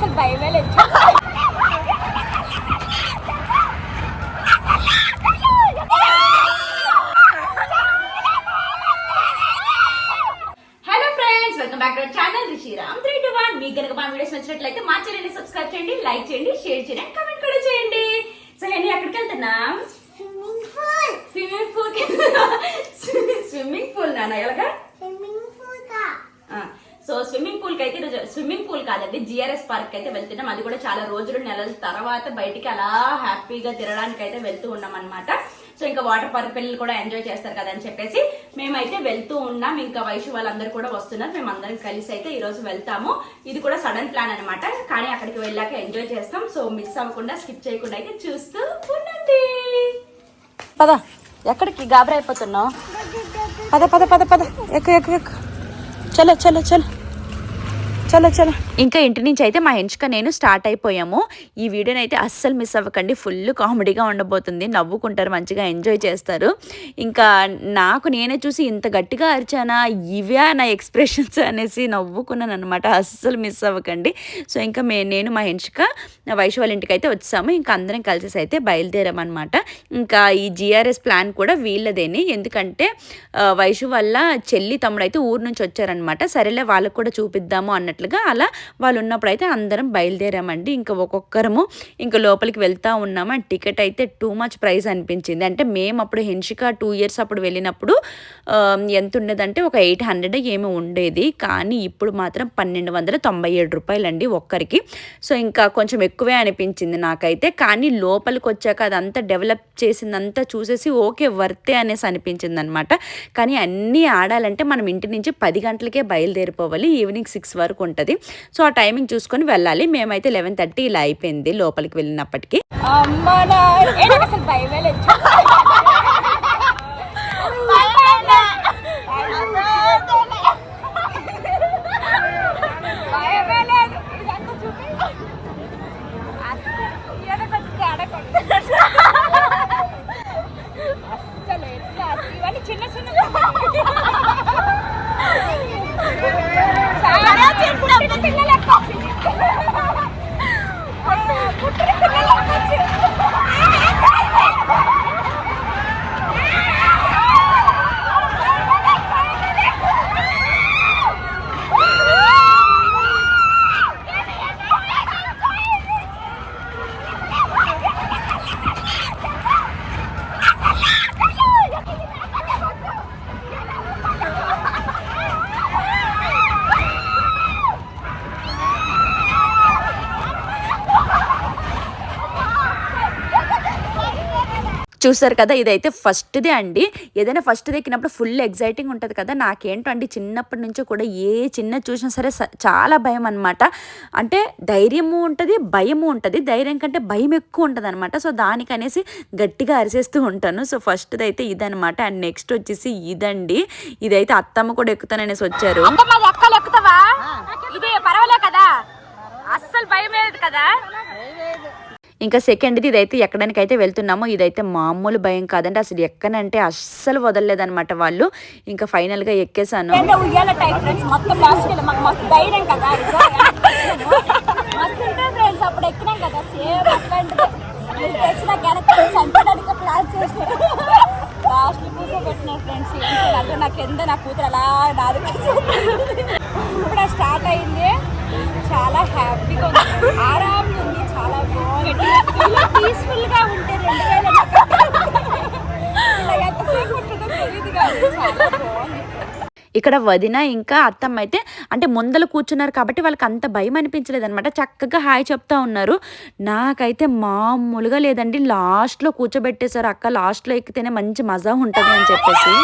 అసలు భయమే లేదు hello friends welcome back to channel Rishiram three two one మీకు కనుక మా వీడియోస్ నచ్చినట్లయితే మా ఛానల్ సబ్స్క్రైబ్ చేయండి లైక్ చేయండి షేర్ చేయండి అండ్ కమెంట్ కూడా చేయండి సో నేను ఎక్కడికి వెళ్తున్నాం swimming pool swimming pool swimming pool నాన్న ఎలాగా స్విమ్మింగ్ పూల్ కా సో స్విమ్మింగ్ పూల్కి అయితే ఈరోజు స్విమ్మింగ్ పూల్ కాదండి జిఆర్ఎస్ పార్క్ అయితే వెళ్తున్నాం. అది కూడా చాలా రోజులు నెలల తర్వాత బయటికి అలా హ్యాపీగా తిరగడానికి అయితే వెళ్తూ ఉన్నాం అనమాట సో ఇంకా వాటర్ పార్క్ పిల్లలు కూడా ఎంజాయ్ చేస్తారు కదా అని చెప్పేసి మేమైతే వెళ్తూ ఉన్నాం. ఇంకా వయసు వాళ్ళందరూ కూడా వస్తున్నారు. మేము అందరం కలిసి అయితే ఈ రోజు వెళ్తాము. ఇది కూడా సడన్ ప్లాన్ అనమాట కానీ అక్కడికి వెళ్ళాక ఎంజాయ్ చేస్తాం. సో మిస్ అవ్వకుండా స్కిప్ చేయకుండా అయితే చూస్తూ ఉండండి. పద. ఎక్కడికి గాబరా అయిపోతున్నావు పద పద పద పద. ఎక్కు ఎక్కు ఎక్కు. చలో చలో చలో. చలో చలో ఇంకా ఇంటి నుంచి అయితే మా హెంచుక నేను స్టార్ట్ అయిపోయాము. ఈ వీడియోని అయితే అస్సలు మిస్ అవ్వకండి. ఫుల్ కామెడీగా ఉండబోతుంది. నవ్వుకుంటారు మంచిగా ఎంజాయ్ చేస్తారు. ఇంకా నాకు నేనే చూసి ఇంత గట్టిగా అరిచానా? ఇవే నా ఎక్స్ప్రెషన్స్ అనేసి నవ్వుకున్నాను అనమాట అస్సలు మిస్ అవ్వకండి. సో ఇంకా మే నేను మా హెంచుక వైషు వాళ్ళ ఇంటికి అయితే వచ్చాము. ఇంకా అందరం కలిసేసి అయితే బయలుదేరామన్నమాట. ఇంకా ఈ జిఆర్ఎస్ ప్లాన్ కూడా వీళ్ళదేని. ఎందుకంటే ఆ, వైషు వల్ల చెల్లి తమ్ముడు అయితే ఊరు నుంచి వచ్చారనమాట సరేలే వాళ్ళకు కూడా చూపిద్దాము అన్నట్లుగా అలా వాళ్ళు ఉన్నప్పుడు అయితే అందరం బయలుదేరామండి. ఇంకా ఒక్కొక్కరము ఇంకా లోపలికి వెళ్తా ఉన్నాము. అండ్ టికెట్ అయితే టూ మచ్ ప్రైస్ అనిపించింది. అంటే మేము అప్పుడు హెన్షిక టూ ఇయర్స్ అప్పుడు వెళ్ళినప్పుడు ఎంత ఉండేదంటే ఒక ఎయిట్ హండ్రెడ్ ఏమి ఉండేది. కానీ ఇప్పుడు మాత్రం పన్నెండు వందల తొంభై ఏడు రూపాయలండి ఒక్కరికి. సో ఇంకా కొంచెం ఎక్కువే అనిపించింది నాకైతే. కానీ లోపలికి వచ్చాక అదంతా డెవలప్ చేసిందంతా చూసేసి ఓకే వర్తే అనేసి అనిపించింది అనమాట కానీ అన్నీ ఆడాలంటే మనం ఇంటి నుంచి పది గంటలకే బయలుదేరిపోవాలి. ఈవినింగ్ సిక్స్ వరకు ఉంటుంది. సో సో ఆ టైమింగ్ చూసుకొని వెళ్ళాలి. మేమైతే లెవెన్ థర్టీ ఇలా అయిపోయింది లోపలికి వెళ్ళినప్పటికీ అసలు భయమే లేదు భయమే లేదు ఇదంతా చూపి అస్సలు ఏదో కొంచెం తేడా కొడుతుంది. అస్సలు ఎట్లా అసలు ఇవన్నీ చిన్న చిన్న చాలా చిన్న పిల్లలు ఎక్కువ. పుట్టిన పిల్లలు చూసారు కదా ఇదైతే ఫస్ట్దే అండి. ఏదైనా ఫస్ట్ ఎక్కినప్పుడు ఫుల్ ఎగ్జైటింగ్ ఉంటుంది కదా. నాకేంటండి చిన్నప్పటి నుంచి కూడా ఏ చిన్న చూసినా సరే చాలా భయం అనమాట అంటే ధైర్యము ఉంటుంది భయము ఉంటుంది. ధైర్యం కంటే భయం ఎక్కువ ఉంటుంది అనమాట సో దానికనేసి గట్టిగా అరిచేస్తూ ఉంటాను. సో ఫస్ట్ది అయితే ఇదనమాట అండ్ నెక్స్ట్ వచ్చేసి ఇదండి. ఇదైతే అత్తమ్మ కూడా ఎక్కుతాననేసి వచ్చారు. ఇది పర్వాలే కదా. అస్సలు భయం లేదు కదా. ఇంకా సెకండ్ది ఇదైతే ఎక్కడానికి అయితే వెళ్తున్నామో ఇదైతే మామూలు భయం కాదండి. అసలు ఎక్కనంటే అస్సలు వదలలేదన్నమాట వాళ్ళు. ఇంకా ఫైనల్గా ఎక్కేసాను ఉయ్యాల టైప్ ఫ్రెండ్స్ మొత్తం కదా. అప్పుడు ఎక్కినాం కదా. సేమ్ ప్లాన్ లాస్ట్ కూర్చో ఫ్రెండ్స్. అంటే నా కింద నా కూతురు అలా నాది ఇప్పుడు స్టార్ట్ అయింది. చాలా హ్యాపీగా ఉంది. ఆరా ఉంది పీస్ఫుల్గా ఉంటే రెండు వేల ఇలా ఎంతసేపు ఉంటుందో తెలియదు కాదు చాలా బాగుంది. ఇక్కడ వదిన ఇంకా అత్తమ్మ అయితే అంటే ముందలు కూర్చున్నారు కాబట్టి వాళ్ళకి అంత భయం అనిపించలేదు అనమాట చక్కగా హాయ్ చెప్తా ఉన్నారు. నాకైతే మామూలుగా లేదండి. లాస్ట్లో కూర్చోబెట్టేశారు అక్క. లాస్ట్లో ఎక్కితేనే మంచి మజా ఉంటుంది అని చెప్పేసి.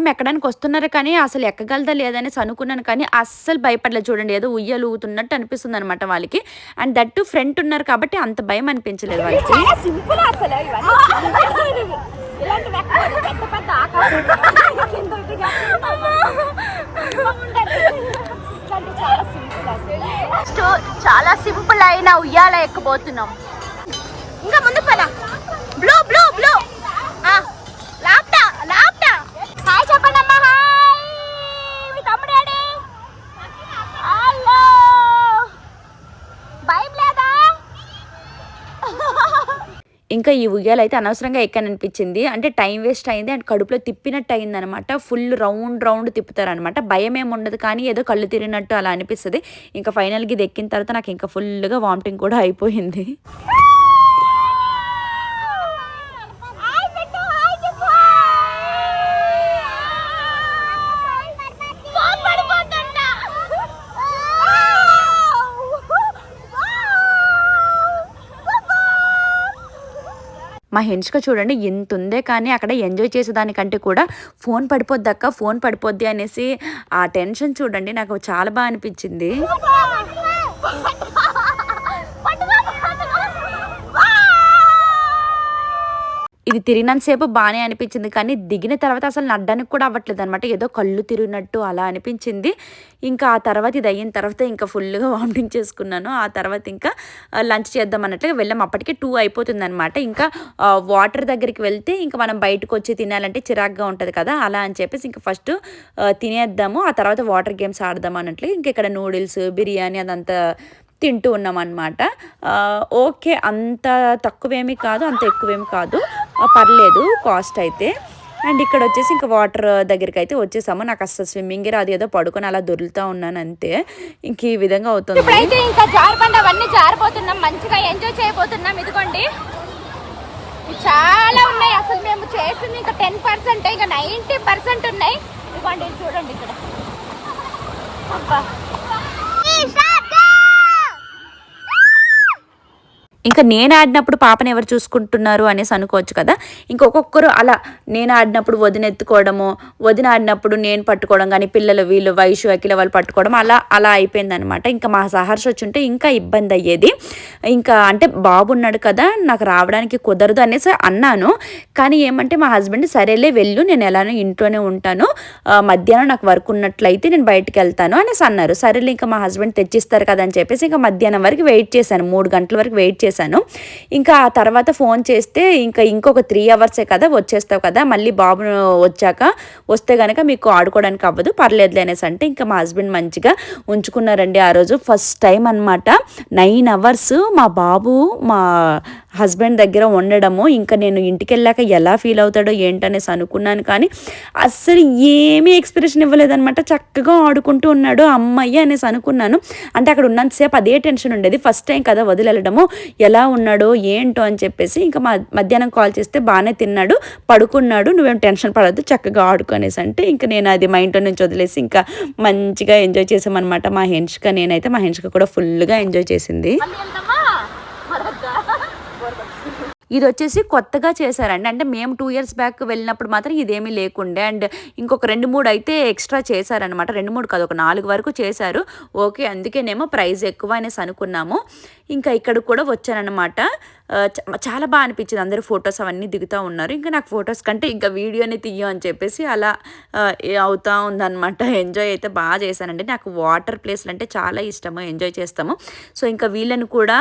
అత్తమ్మ ఎక్కడానికి వస్తున్నారు కానీ అసలు ఎక్కగలదా లేదనేసి అనుకున్నాను కానీ అస్సలు భయపడలేదు చూడండి. ఏదో ఉయ్యాలు ఊగుతున్నట్టు అనిపిస్తుంది అనమాట వాళ్ళకి. అండ్ దట్టు ఫ్రంట్ ఉన్నారు కాబట్టి అంత భయం అనిపించలేదు వాళ్ళకి. చాలా సింపుల్ అసలు ఇవన్నీ. ఇలాంటి వ్యక్తులు పెద్ద పెద్ద ఆకాశం కింద ఇటుగా ఉండదు. ఇట్లాంటివి చాలా సింపుల్ అసలు. చాలా సింపుల్ అయిన ఉయ్యాల ఎక్కబోతున్నాం. ఇంకా ముందుకు పద. బ్లూ బ్లూ బ్లూ లాప్టా లాప్టా హాయ్ చెప్పండి అమ్మా హాయ్ మీ తమ్ముడు ఏడి హలో భయం లేదా ఇంకా ఈ ఉయ్యాలు అయితే అనవసరంగా ఎక్కాననిపించింది. అంటే టైం వేస్ట్ అయింది. అండ్ కడుపులో తిప్పినట్టు అయింది అనమాట ఫుల్ రౌండ్ రౌండ్ తిప్పుతారనమాట. భయం ఏమి ఉండదు కానీ ఏదో కళ్ళు తిరిగినట్టు అలా అనిపిస్తుంది. ఇంకా ఫైనల్గా ఇది ఎక్కిన తర్వాత నాకు ఇంకా ఫుల్గా వామిటింగ్ కూడా అయిపోయింది హాయ్ పెట్టు హాయ్ చెప్పు ఫోన్ పడిపోతుందా మా హెంచుక చూడండి ఇంత ఉందే కానీ అక్కడ ఎంజాయ్ చేసేదానికంటే కూడా ఫోన్ పడిపోద్దక్క ఫోన్ పడిపోద్ది అనేసి ఆ టెన్షన్ చూడండి నాకు చాలా బాగా అనిపించింది. ఇది తిరిగినంతసేపు బాగానే అనిపించింది కానీ దిగిన తర్వాత అసలు నడ్డానికి కూడా అవ్వట్లేదు అనమాట ఏదో కళ్ళు తిరిగినట్టు అలా అనిపించింది. ఇంకా ఆ తర్వాత ఇది అయిన తర్వాత ఇంకా ఫుల్గా వామిటింగ్ చేసుకున్నాను. ఆ తర్వాత ఇంకా లంచ్ చేద్దాం అన్నట్లుగా వెళ్ళాం. అప్పటికే టూ అయిపోతుంది అనమాట ఇంకా వాటర్ దగ్గరికి వెళ్తే ఇంకా మనం బయటకు వచ్చి తినాలంటే చిరాగ్గా ఉంటుంది కదా అలా అని చెప్పేసి ఇంకా ఫస్ట్ తినేద్దాము. ఆ తర్వాత వాటర్ గేమ్స్ ఆడదాం అన్నట్లు ఇంకా ఇక్కడ నూడిల్స్ బిర్యానీ అదంతా తింటూ ఉన్నాం అనమాట ఓకే అంత తక్కువేమీ కాదు అంత ఎక్కువేమీ కాదు. పర్లేదు కాస్ట్ అయితే. అండ్ ఇక్కడ వచ్చేసి ఇంకా వాటర్ దగ్గరికి అయితే వచ్చేసాము. నాకు అసలు స్విమ్మింగ్ రాదు ఏదో పడుకొని అలా దొరులుతూ ఉన్నాను అంతే. ఇంక ఈ విధంగా అవుతుంది. ఇప్పుడైతే ఇంకా జారబండ అవన్నీ జారిపోతున్నాం మంచిగా ఎంజాయ్ చేయబోతున్నాం. ఇదిగోండి. చాలా ఉన్నాయి. అసలు మేము చేసింది ఇంకా టెన్ పర్సెంట్ ఇంకా నైంటీ పర్సెంట్ ఉన్నాయి. ఇదిగోండి చూడండి ఇక్కడ. అబ్బా. ఇంకా నేను ఆడినప్పుడు పాపని ఎవరు చూసుకుంటున్నారు అనేసి అనుకోవచ్చు కదా. ఇంకొకరు అలా నేను ఆడినప్పుడు వదిన ఎత్తుకోవడము వదిన ఆడినప్పుడు నేను పట్టుకోవడం కానీ పిల్లలు వీళ్ళు వయసు అఖిల వాళ్ళు పట్టుకోవడం అలా అలా అయిపోయిందనమాట ఇంకా మా సహర్ష వచ్చి ఉంటే ఇంకా ఇబ్బంది అయ్యేది. ఇంకా అంటే బాబు ఉన్నాడు కదా నాకు రావడానికి కుదరదు అనేసి అన్నాను. కానీ ఏమంటే మా హస్బెండ్ సరేలే వెళ్ళు నేను ఎలానో ఇంట్లోనే ఉంటాను. మధ్యాహ్నం నాకు వర్క్ ఉన్నట్లయితే నేను బయటకు వెళ్తాను అనేసి అన్నారు. సరేలే ఇంకా మా హస్బెండ్ తెచ్చిస్తారు కదా అని చెప్పేసి ఇంకా మధ్యాహ్నం వరకు వెయిట్ చేశాను. మూడు గంటల వరకు వెయిట్ చేశాను. చేశాను. ఇంకా ఆ తర్వాత ఫోన్ చేస్తే ఇంకా ఇంకొక త్రీ అవర్సే కదా వచ్చేస్తావు కదా మళ్ళీ బాబును వచ్చాక వస్తే కనుక మీకు ఆడుకోవడానికి అవ్వదు పర్లేదులే అనేసి అంటే ఇంకా మా హస్బెండ్ మంచిగా ఉంచుకున్నారండి ఆ రోజు. ఫస్ట్ టైం అనమాట నైన్ అవర్స్ మా బాబు మా హస్బెండ్ దగ్గర ఉండడము ఇంకా నేను ఇంటికి వెళ్ళాక ఎలా ఫీల్ అవుతాడో ఏంటనేసి అనుకున్నాను. కానీ అస్సలు ఏమీ ఎక్స్ప్రెషన్ ఇవ్వలేదనమాట చక్కగా ఆడుకుంటూ ఉన్నాడు అమ్మయ్య అనేసి అనుకున్నాను. అంటే అక్కడ ఉన్నంతసేపు అదే టెన్షన్ ఉండేది. ఫస్ట్ టైం కదా వదిలేయడము ఎలా ఉన్నాడో ఏంటో అని చెప్పేసి ఇంకా మా మధ్యాహ్నం కాల్ చేస్తే బాగానే తిన్నాడు పడుకున్నాడు. నువ్వేం టెన్షన్ పడద్దు చక్కగా ఆడుకునేసి అంటే ఇంకా నేను అది మా ఇంట్లో నుంచి వదిలేసి ఇంకా మంచిగా ఎంజాయ్ చేసామన్నమాట. మా హెన్షిక నేనైతే మా హెన్షిక కూడా ఫుల్గా ఎంజాయ్ చేసింది. ఇది వచ్చేసి కొత్తగా చేశారండి. అంటే మేము టూ ఇయర్స్ బ్యాక్ వెళ్ళినప్పుడు మాత్రం ఇదేమీ లేకుండే. అండ్ ఇంకొక రెండు మూడు అయితే ఎక్స్ట్రా చేశారనమాట రెండు మూడు కాదు ఒక నాలుగు వరకు చేశారు. ఓకే అందుకేనేమో ప్రైస్ ఎక్కువ అనేసి అనుకున్నాము. ఇంకా ఇక్కడ కూడా వచ్చానమాట చ- చాలా బాగా అనిపించింది. అందరూ ఫొటోస్ అవన్నీ దిగుతూ ఉన్నారు. ఇంకా నాకు ఫొటోస్ కంటే ఇంకా వీడియోని తీయం అని చెప్పేసి అలా అవుతూ అవుతా ఉందన్నమాట. ఎంజాయ్ అయితే బాగా చేశానండి. నాకు వాటర్ ప్లేస్లు అంటే చాలా ఇష్టము. ఎంజాయ్ చేస్తాము. సో ఇంకా వీళ్ళని కూడా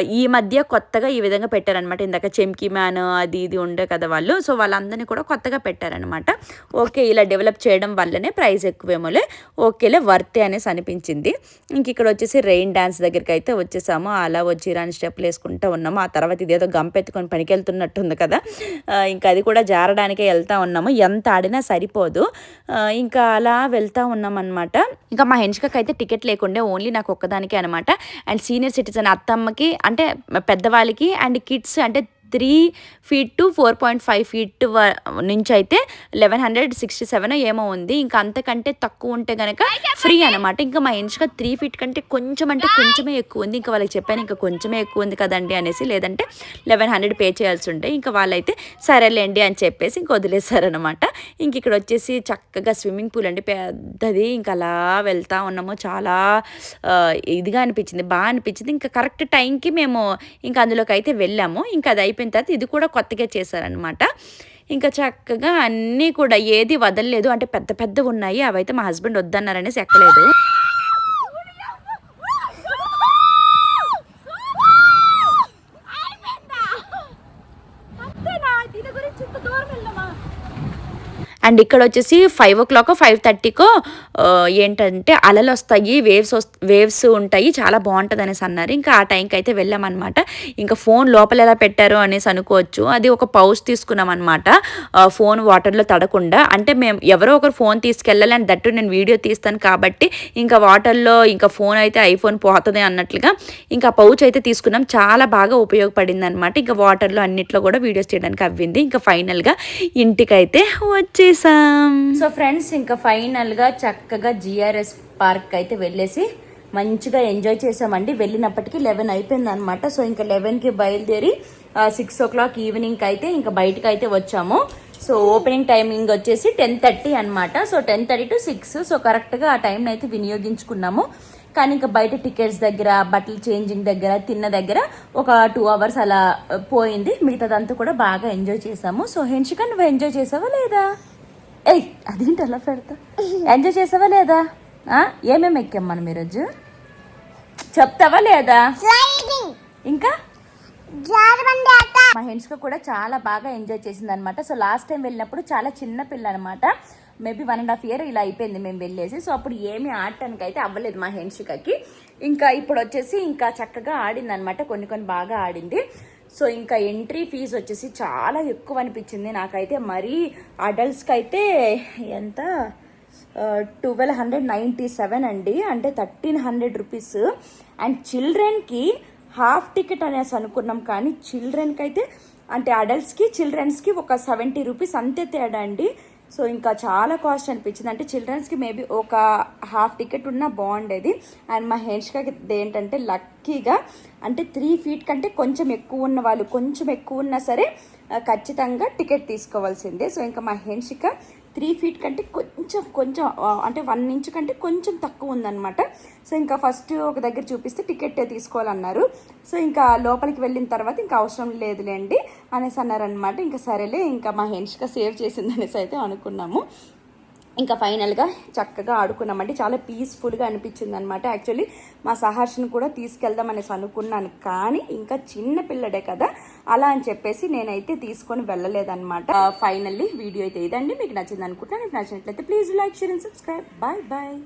ఈ మధ్య కొత్తగా ఈ విధంగా పెట్టారనమాట ఇందాక చెంకి మ్యాన్ అది ఇది ఉండే కదా వాళ్ళు. సో వాళ్ళందరినీ కూడా కొత్తగా పెట్టారనమాట ఓకే ఇలా డెవలప్ చేయడం వల్లనే ప్రైస్ ఎక్కువేమోలే. ఓకేలే వర్తే అనేసి అనిపించింది. ఇంక ఇక్కడ వచ్చేసి రెయిన్ డ్యాన్స్ దగ్గరికి అయితే వచ్చేసాము అలా వచ్చి రాని స్టెప్లు వేసుకుంటూ ఉన్నాము ఆ తర్వాత ఇదేదో గంపెత్తుకొని పనికి వెళ్తున్నట్టుంది కదా. ఇంకా అది కూడా జారడానికే వెళ్తూ ఉన్నాము. ఎంత ఆడినా సరిపోదు. ఇంకా అలా వెళ్తా ఉన్నాం అనమాట ఇంకా మా హెన్షికకి అయితే టికెట్ లేకుండే ఓన్లీ నాకు ఒక్కదానికే అనమాట అండ్ సీనియర్ సిటిజన్ అత్తమ్మకి అంటే పెద్దవాళ్ళకి అండ్ కిడ్స్ అంటే three feet to four point five feet నుంచి అయితే లెవెన్ హండ్రెడ్ సిక్స్టీ సెవెన్ ఏమో ఉంది. ఇంకా అంతకంటే తక్కువ ఉంటే కనుక ఫ్రీ అనమాట ఇంకా మా ఇంచుగా త్రీ ఫీట్ కంటే కొంచెం అంటే కొంచెమే ఎక్కువ ఉంది. ఇంకా వాళ్ళకి చెప్పాను ఇంకా కొంచెమే ఎక్కువ ఉంది కదండి అనేసి. లేదంటే లెవెన్ హండ్రెడ్ పే చేయాల్సి ఉంటాయి ఇంకా వాళ్ళైతే సరేలేండి అని చెప్పేసి ఇంక వదిలేశారనమాట ఇంక ఇక్కడ వచ్చేసి చక్కగా స్విమ్మింగ్ పూల్ అండి. పెద్దది. ఇంకా అలా వెళ్తా ఉన్నాము. చాలా ఇదిగా అనిపించింది. బాగా అనిపించింది. ఇంకా కరెక్ట్ టైంకి మేము ఇంకా అందులోకి అయితే వెళ్ళాము. ఇంకా అది అయిపోయిన తర్వాత ఇది కూడా కొత్తగా చేశారనమాట ఇంకా చక్కగా అన్నీ కూడా ఏది వదలలేదు. అంటే పెద్ద పెద్దవి ఉన్నాయి. అవైతే మా హస్బెండ్ వద్దన్నారనేసి ఎక్కలేదు. అండ్ ఇక్కడ వచ్చేసి ఫైవ్ ఓ క్లాక్ ఫైవ్ థర్టీకో ఏంటంటే అలలు వస్తాయి వేవ్స్ వేవ్స్ ఉంటాయి. చాలా బాగుంటుంది అనేసి అన్నారు. ఇంకా ఆ టైంకి అయితే వెళ్ళామన్నమాట. ఇంకా ఫోన్ లోపల ఎలా పెట్టారు అనేసి అనుకోవచ్చు. అది ఒక పౌచ్ తీసుకున్నాం అనమాట ఫోన్ వాటర్లో తడకుండా. అంటే మేము ఎవరో ఒకరు ఫోన్ తీసుకెళ్ళాలి అని దట్టు నేను వీడియో తీస్తాను కాబట్టి ఇంకా వాటర్లో ఇంకా ఫోన్ అయితే ఐఫోన్ పోతుంది అన్నట్లుగా ఇంకా పౌచ్ అయితే తీసుకున్నాం. చాలా బాగా ఉపయోగపడింది అనమాట ఇంకా వాటర్లో అన్నిట్లో కూడా వీడియోస్ చేయడానికి అవ్వింది. ఇంకా ఫైనల్గా ఇంటికైతే వచ్చేసి. సో ఫ్రెండ్స్ ఇంకా ఫైనల్గా చక్కగా జిఆర్ఎస్ పార్క్ అయితే వెళ్ళేసి మంచిగా ఎంజాయ్ చేసామండి. వెళ్ళినప్పటికీ లెవెన్ అయిపోయింది అనమాట సో ఇంకా లెవెన్కి బయలుదేరి సిక్స్ ఓ క్లాక్ ఈవినింగ్కి అయితే ఇంకా బయటకు అయితే వచ్చాము. సో ఓపెనింగ్ టైమింగ్ వచ్చేసి టెన్ థర్టీ అనమాట so ten thirty to six so కరెక్ట్గా ఆ టైంని అయితే వినియోగించుకున్నాము. కానీ ఇంకా బయట టికెట్స్ దగ్గర బట్టలు చేంజింగ్ దగ్గర తిన్న దగ్గర ఒక టూ అవర్స్ అలా పోయింది. మిగతాదంతా కూడా బాగా ఎంజాయ్ చేసాము. సో హెన్షిక నువ్వు ఎంజాయ్ చేసావా లేదా? ఏయ్ అదేంటి అలా పెడతా? ఎంజాయ్ చేసావా లేదా? ఏమేమి ఎక్కాం మనం ఈరోజు చెప్తావా లేదా? ఇంకా? మా హెన్స్క కూడా చాలా బాగా ఎంజాయ్ చేసింది అనమాట సో లాస్ట్ టైం వెళ్ళినప్పుడు చాలా చిన్న పిల్ల అనమాట maybe one and half year ఇలా అయిపోయింది మేము వెళ్ళేసి. సో అప్పుడు ఏమీ ఆడటానికి అయితే అవ్వలేదు మా హెన్షికకి ఇంకా ఇప్పుడు వచ్చేసి ఇంకా చక్కగా ఆడింది అనమాట కొన్ని కొన్ని బాగా ఆడింది. సో ఇంకా ఎంట్రీ ఫీజు వచ్చేసి చాలా ఎక్కువ అనిపించింది నాకైతే మరీ అడల్ట్స్కి అయితే ఎంత ట్వెల్వ్ హండ్రెడ్ నైంటీ సెవెన్ అండి. అంటే థర్టీన్ హండ్రెడ్ రూపీస్. అండ్ చిల్డ్రన్కి హాఫ్ టికెట్ అనేసి అనుకున్నాం కానీ చిల్డ్రన్కి అయితే అంటే అడల్ట్స్కి చిల్డ్రన్స్కి ఒక సెవెంటీ రూపీస్ అంతే తేడా అండి. సో ఇంకా చాలా కాస్ట్ అనిపించింది. అంటే చిల్డ్రన్స్కి మేబీ ఒక హాఫ్ టికెట్ ఉన్నా బాగుండేది అండ్ మా హెన్ష్కాకి ఏంటంటే లక్కీగా అంటే త్రీ ఫీట్ కంటే కొంచెం ఎక్కువ ఉన్న వాళ్ళు కొంచెం ఎక్కువ ఉన్నా సరే ఖచ్చితంగా టికెట్ తీసుకోవాల్సిందే. సో ఇంకా మా హెన్షిక త్రీ ఫీట్ కంటే కొంచెం కొంచెం అంటే వన్ ఇంచ్ కంటే కొంచెం తక్కువ ఉందన్నమాట. సో ఇంకా ఫస్ట్ ఒక దగ్గర చూపిస్తే టికెట్ తీసుకోవాలన్నారు. సో ఇంకా లోపలికి వెళ్ళిన తర్వాత ఇంకా అవసరం లేదులేండి అనేసి అన్నారనమాట ఇంకా సరేలే ఇంకా మా హెన్షిక సేవ్ చేసిందనేసి అయితే అనుకున్నాము. ఇంకా ఫైనల్గా చక్కగా ఆడుకున్నామండి. చాలా పీస్ఫుల్గా అనిపించింది అనమాట యాక్చువల్లీ మా సహర్షిని కూడా తీసుకెళ్దాం అనేసి అనుకున్నాను. కానీ ఇంకా చిన్న పిల్లడే కదా అలా అని చెప్పేసి నేనైతే తీసుకొని వెళ్ళలేదన్నమాట. ఫైనల్లీ వీడియో అయితే ఇదండి. మీకు నచ్చింది అనుకుంటున్నాను. నచ్చినట్లయితే please like share and subscribe. Bye bye.